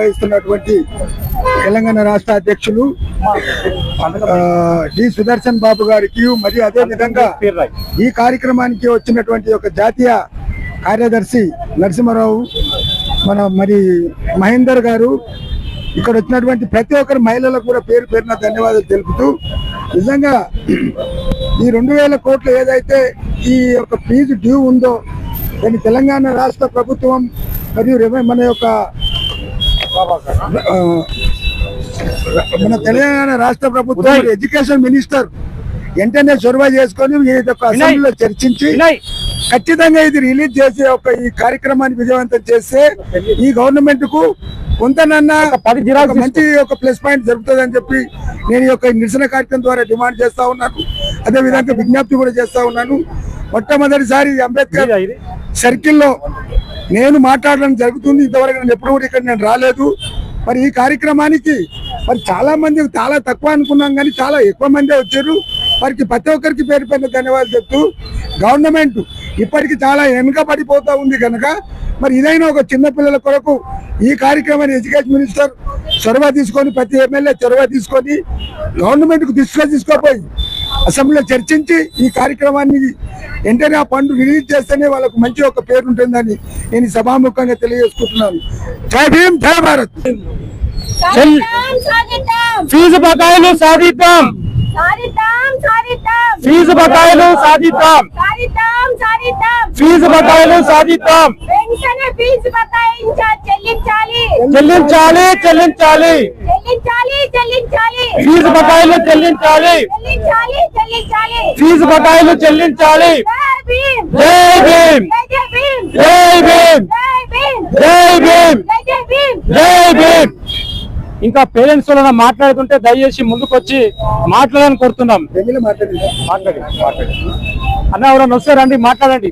వహిస్తున్నటువంటి తెలంగాణ రాష్ట్ర అధ్యక్షులు డి సుదర్శన్ బాబు గారికి మరియు అదే విధంగా ఈ కార్యక్రమానికి వచ్చినటువంటి ఒక జాతీయ కార్యదర్శి నరసింహారావు మన మరి మహేందర్ గారు ఇక్కడ వచ్చినటువంటి ప్రతి ఒక్కరి మహిళలకు కూడా పేరు పేరున ధన్యవాదాలు తెలుపుతూ నిజంగా ఈ రెండు వేల కోట్లు ఏదైతే ఈ యొక్క ఫీజు డ్యూ ఉందో దాన్ని తెలంగాణ రాష్ట్ర ప్రభుత్వం మరియు మన యొక్క మన తెలంగాణ రాష్ట్ర ప్రభుత్వం. ఎడ్యుకేషన్ మినిస్టర్ వెంటనే చొరవ చేసుకొని అసెంబ్లీలో చర్చించి ఖచ్చితంగా ఇది రిలీజ్ చేసే ఒక ఈ కార్యక్రమాన్ని విజయవంతం చేస్తే ఈ గవర్నమెంట్కు కొంతనన్నా మంచి ఒక ప్లస్ పాయింట్ జరుగుతుంది అని చెప్పి నేను ఈ యొక్క నిరసన కార్యక్రమం ద్వారా డిమాండ్ చేస్తా ఉన్నాను. అదే విధంగా విజ్ఞప్తి కూడా చేస్తా ఉన్నాను. మొట్టమొదటిసారి అంబేద్కర్ సర్కిల్లో నేను మాట్లాడడం జరుగుతుంది. ఇంతవరకు నేను ఎప్పుడు కూడా ఇక్కడ నేను రాలేదు. మరి ఈ కార్యక్రమానికి మరి చాలా మంది చాలా తక్కువ అనుకున్నాం కానీ చాలా ఎక్కువ మంది వచ్చారు. వారికి ప్రతి ఒక్కరికి పేరు పైన ధన్యవాదాలు చెప్తూ గవర్నమెంట్ ఇప్పటికి చాలా వెనుక పడిపోతూ ఉంది కనుక మరి ఇదైనా ఒక చిన్న పిల్లల కొరకు ఈ కార్యక్రమాన్ని ఎడ్యుకేషన్ మినిస్టర్ చొరవ తీసుకొని ప్రతి ఎమ్మెల్యే చొరవ తీసుకొని గవర్నమెంట్కు దృష్టిలో తీసుకోపోయి అసెంబ్లీలో చర్చించి ఈ కార్యక్రమాన్ని వెంటనే ఆ ఫండ్ రిలీజ్ చేస్తేనే వాళ్ళకు మంచి ఒక పేరు ఉంటుందని నేను సభాముఖంగా తెలియజేసుకుంటున్నాను. జై భీమ్ జై భారత్. ఫీజు బకాయిలు సాధిద్దాం ఫీజు బకాయిలు సాధిద్దాం ఫీజు బకాయిలు సాధిద్దాం చెల్లించాలి చెల్లించాలి. చెల్లించాలి. ఫీజు బకాయిలు చెల్లించాలి. చెల్లించాలి చెల్లించాలి. ఫీజు బకాయిలు చెల్లించాలి. జై భీమ్. జై భీమ్. జై భీమ్. జై భీమ్. ఇంకా పేరెంట్స్ వలన మాట్లాడుతుంటే దయచేసి ముందుకు వచ్చి మాట్లాడాలని కోరుతున్నాం అన్న ఎవరన్నా వస్తారండి మాట్లాడండి.